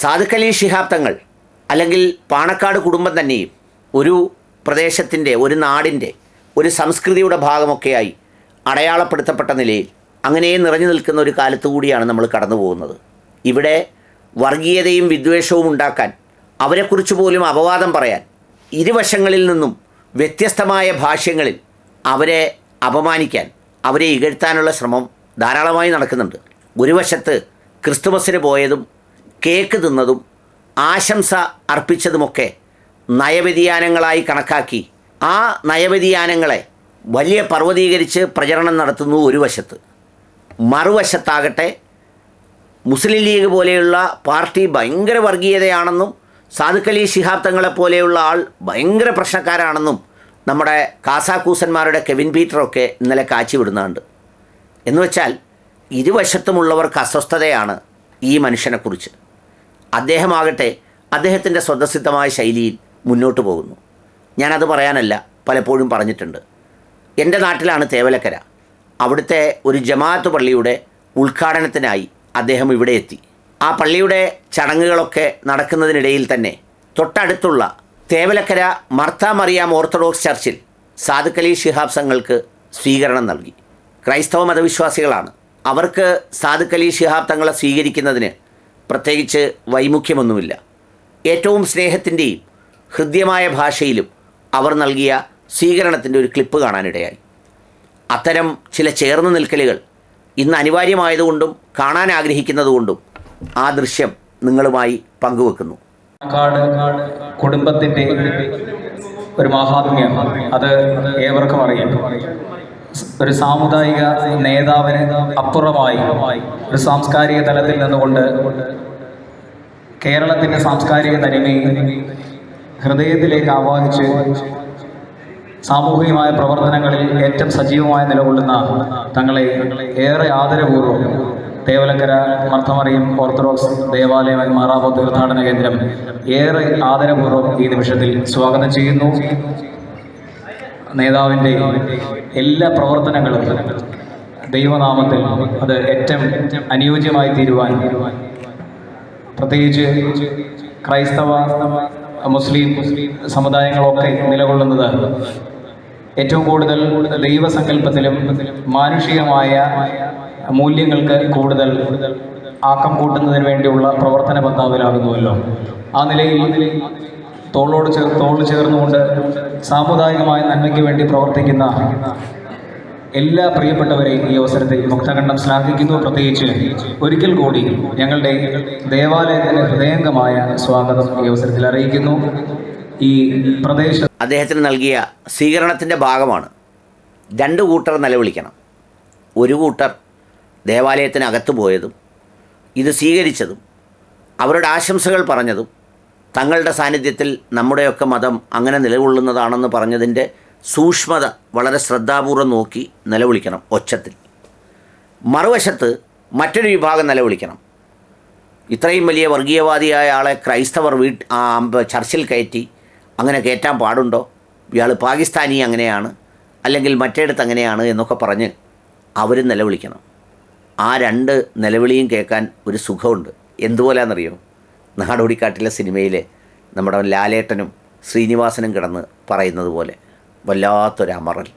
സാധുക്കലി ശിഹാബ് തങ്ങൾ അല്ലെങ്കിൽ പാണക്കാട് കുടുംബം തന്നെയും ഒരു പ്രദേശത്തിന്റെ ഒരു നാടിന്റെ ഒരു സംസ്കൃതിയുടെ ഭാഗമൊക്കെയായി അടയാളപ്പെടുത്തപ്പെട്ട നിലയിൽ അങ്ങനെ നിറഞ്ഞു നിൽക്കുന്ന ഒരു കാലത്തു കൂടിയാണ് നമ്മൾ കടന്നു പോകുന്നത്. ഇവിടെ വർഗീയതയും വിദ്വേഷവും ഉണ്ടാക്കാൻ അവരെക്കുറിച്ച് പോലും അപവാദം പറയാൻ ഇരുവശങ്ങളിൽ നിന്നും വ്യത്യസ്തമായ ഭാഷ്യങ്ങളിൽ അവരെ അപമാനിക്കാൻ അവരെ ഇകഴ്ത്താനുള്ള ശ്രമം ധാരാളമായി നടക്കുന്നുണ്ട്. ഒരു വശത്ത് ക്രിസ്തുമസിന് പോയതും കേക്ക് തിന്നതും ആശംസ അർപ്പിച്ചതുമൊക്കെ നയവ്യതിയാനങ്ങളായി കണക്കാക്കി. ആ നയവ്യതിയാനങ്ങളെ വലിയ പർവതീകരിച്ച് പ്രചരണം നടത്തുന്നു ഒരു വശത്ത്. മറുവശത്താകട്ടെ മുസ്ലിം ലീഗ് പോലെയുള്ള പാർട്ടി ഭയങ്കര വർഗീയതയാണെന്നും സാധുക്കലി ശിഹാബ് തങ്ങളെ പോലെയുള്ള ആൾ ഭയങ്കര പ്രശ്നക്കാരാണെന്നും നമ്മുടെ കാസാക്കൂസന്മാരുടെ കെവിൻ പീറ്ററൊക്കെ ഇന്നലെ കാച്ചി വിടുന്നുണ്ട് എന്ന് വെച്ചാൽ ഇരുവശത്തുമുള്ളവർക്ക് അസ്വസ്ഥതയാണ് ഈ മനുഷ്യനെക്കുറിച്ച്. അദ്ദേഹമാകട്ടെ അദ്ദേഹത്തിന്റെ സ്വതസിദ്ധമായ ശൈലിയിൽ മുന്നോട്ട് പോകുന്നു. ഞാനത് പറയാനല്ല പലപ്പോഴും പറഞ്ഞിട്ടുണ്ട്. എന്റെ നാട്ടിലാണ് തേവലക്കര. അവിടുത്തെ ഒരു ജമാഅത്ത് പള്ളിയുടെ ഉദ്ഘാടനത്തിനായി അദ്ദേഹം ഇവിടെ എത്തി. ആ പള്ളിയുടെ ചടങ്ങുകളൊക്കെ നടക്കുന്നതിനിടയിൽ തന്നെ തൊട്ടടുത്തുള്ള തേവലക്കര മർത്ത മറിയാം ഓർത്തഡോക്സ് ചർച്ചിൽ സാധുക്കലി ശിഹാബ് സംഘങ്ങൾക്ക് സ്വീകരണം നൽകി. ക്രൈസ്തവ മതവിശ്വാസികളാണ്. അവർക്ക് സാധുക്കലി ശിഹാബ് തങ്ങളെ സ്വീകരിക്കുന്നതിന് പ്രത്യേകിച്ച് വൈമുഖ്യമൊന്നുമില്ല. ഏറ്റവും സ്നേഹത്തിന്റെയും ഹൃദ്യമായ ഭാഷയിലും അവർ നൽകിയ സ്വീകരണത്തിന്റെ ഒരു ക്ലിപ്പ് കാണാനിടയായി. അത്തരം ചില ചേർന്ന് നിൽക്കലുകൾ ഇന്ന് അനിവാര്യമായതുകൊണ്ടും കാണാൻ ആഗ്രഹിക്കുന്നതുകൊണ്ടും ആ ദൃശ്യം നിങ്ങളുമായി പങ്കുവെക്കുന്നു. കുടുംബത്തിന്റെ ഒരു മഹാത്മ്യം അത് ഏവർക്കും അറിയാം. ഒരു സാമുദായിക നേതാവിന് അപ്പുറമായി ഒരു സാംസ്കാരിക തലത്തിൽ നിന്നുകൊണ്ട് കേരളത്തിന്റെ സാംസ്കാരിക തനിമയെ ഹൃദയത്തിലേക്ക് ആവാഹിച്ച് സാമൂഹികമായ പ്രവർത്തനങ്ങളിൽ ഏറ്റവും സജീവമായ നിലകൊള്ളുന്ന തങ്ങളെ ഏറെ ആദരപൂർവം തേവലക്കര മർത്തമറിയം ഓർത്തഡോക്സ് ദേവാലയം മാറാപ്പോ തീർത്ഥാടന കേന്ദ്രം ഏറെ ആദരപൂർവം ഈ നിമിഷത്തിൽ സ്വാഗതം ചെയ്യുന്നു. നേതാവിന്റെ എല്ലാ പ്രവർത്തനങ്ങളും ദൈവനാമത്തിൽ അത് ഏറ്റവും അനുയോജ്യമായി തീരുവാൻ പ്രത്യേകിച്ച് ക്രൈസ്തവ മുസ്ലിം സമുദായങ്ങളൊക്കെ നിലകൊള്ളുന്നത് ഏറ്റവും കൂടുതൽ ദൈവസങ്കല്പത്തിലും മാനുഷികമായ മൂല്യങ്ങൾക്ക് കൂടുതൽ ആക്കം കൂട്ടുന്നതിന് വേണ്ടിയുള്ള പ്രവർത്തന പന്താവിലാകുന്നുവല്ലോ. ആ നിലയിൽ തോളോട് ചേർ തോളിൽ ചേർന്നുകൊണ്ട് സാമുദായികമായ നന്മയ്ക്ക് വേണ്ടി പ്രവർത്തിക്കുന്ന എല്ലാ പ്രിയപ്പെട്ടവരെയും ഈ അവസരത്തിൽ മുക്തകണ്ഠം ശ്ലാഘിക്കുന്നു. പ്രത്യേകിച്ച് ഒരിക്കൽ കൂടി ഞങ്ങളുടെ ദേവാലയത്തിന് ഹൃദയംഗമായ സ്വാഗതം ഈ അവസരത്തിൽ അറിയിക്കുന്നു. ഈ പ്രദേശ അദ്ദേഹത്തിന് നൽകിയ സ്വീകരണത്തിന്റെ ഭാഗമാണ് രണ്ട് കൂട്ടർ നിലവിളിക്കണം. ഒരു കൂട്ടർ ദേവാലയത്തിനകത്ത് പോയതും ഇത് സ്വീകരിച്ചതും അവരുടെ ആശംസകൾ പറഞ്ഞതും തങ്ങളുടെ സാന്നിധ്യത്തിൽ നമ്മുടെയൊക്കെ മതം അങ്ങനെ നിലകൊള്ളുന്നതാണെന്ന് പറഞ്ഞതിന്റെ സൂക്ഷ്മത വളരെ ശ്രദ്ധാപൂർവം നോക്കി നിലവിളിക്കണം ഒച്ചത്തിൽ. മറുവശത്ത് മറ്റൊരു വിഭാഗം നിലവിളിക്കണം. ഇത്രയും വലിയ വർഗീയവാദിയായ ആളെ ക്രൈസ്തവർ വീട്ട് ചർച്ചിൽ കയറ്റി അങ്ങനെ കയറ്റാൻ പാടുണ്ടോ? ഇയാൾ പാകിസ്ഥാനി അങ്ങനെയാണ് അല്ലെങ്കിൽ മറ്റേടത്ത് അങ്ങനെയാണ് എന്നൊക്കെ പറഞ്ഞ് അവർ നിലവിളിക്കണം. ആ രണ്ട് നിലവിളിയും കേൾക്കാൻ ഒരു സുഖമുണ്ട്. എന്തുപോലാണെന്നറിയോ നാടോടിക്കാട്ടിലെ സിനിമയിൽ നമ്മുടെ ലാലേട്ടനും ശ്രീനിവാസനും കിടന്ന് പറയുന്നത് പോലെ വല്ലാത്തൊരു അമറൽ.